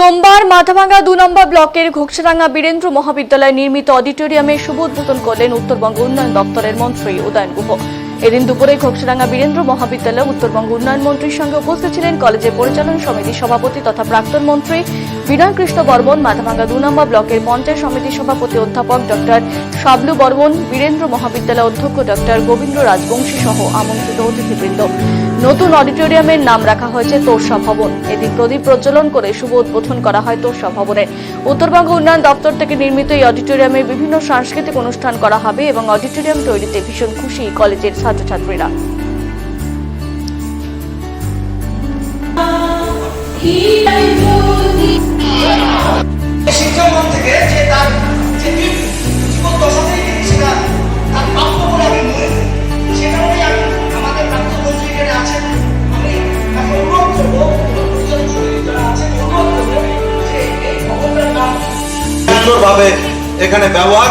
সোমবার মাথাভাঙ্গা দু নম্বর ব্লকের ঘোকসাডাঙ্গা বীরেন্দ্র মহাবিদ্যালয় নির্মিত অডিটোরিয়ামে শুভ উদ্বোধন করলেন উত্তরবঙ্গ উন্নয়ন দপ্তরের মন্ত্রী উদয়ন গুহ। এদিন দুপুরে ঘোকসাডাঙ্গা বীরেন্দ্র মহাবিদ্যালয়ে উত্তরবঙ্গ উন্নয়ন মন্ত্রীর সঙ্গে উপস্থিত ছিলেন কলেজের পরিচালন সমিতির সভাপতি তথা প্রাক্তন মন্ত্রী বিনয় কৃষ্ণ বর্মন, মাথাভাঙ্গা দু নম্বর ব্লকের পঞ্চায়েত সমিতির সভাপতি অধ্যাপক ডক্টর শাবলু বর্মন, বীরেন্দ্র মহাবিদ্যালয় অধ্যক্ষ ডক্টর গোবিন্দ রাজবংশী সহ আমন্ত্রিত অতিথিবৃন্দ। নতুন অডিটোরিয়ামের নাম রাখা হয়েছে তোরসা ভবন। এদিন প্রদীপ প্রজ্বলন করে শুভ উদ্বোধন করা হয় তোরসা ভবনের উত্তরবঙ্গ উন্নয়ন দপ্তর থেকে নির্মিত এই অডিটোরিয়ামে বিভিন্ন সাংস্কৃতিক অনুষ্ঠান করা হবে এবং অডিটোরিয়াম তৈরিতে ভীষণ খুশি কলেজের ছাত্রছাত্রীরা শিক্ষাঙ্গন থেকে যে তার যে জীবন দশাতেই তিনি সেটা তার প্রাপ্য বলে আমি মনে করি। সে কারণেই আমি আমাদের প্রাপ্ত মন্ত্রী এখানে আছেন। আমি তাকে অনুরোধ করব সুন্দরভাবে এখানে ব্যবহার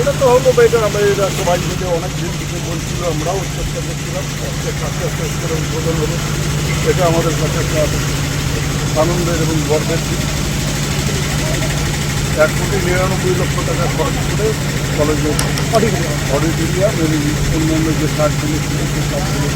এটা তো হলো বা এটা আমরা এটা সবাই মিলে অনেক দিন থেকে বলছিল আমরাও চেষ্টা করছিলাম আস্তে আস্তে করে উদ্বোধন হলো। এটা আমাদের কাছে একটা আনন্দের এবং গর্বের দিন এক কোটি নিরানব্বই লক্ষ টাকা খরচ করে কলেজের অডিটোরিয়াম এবং অন্যান্য যে কাজগুলো ছিল সেই কাজগুলো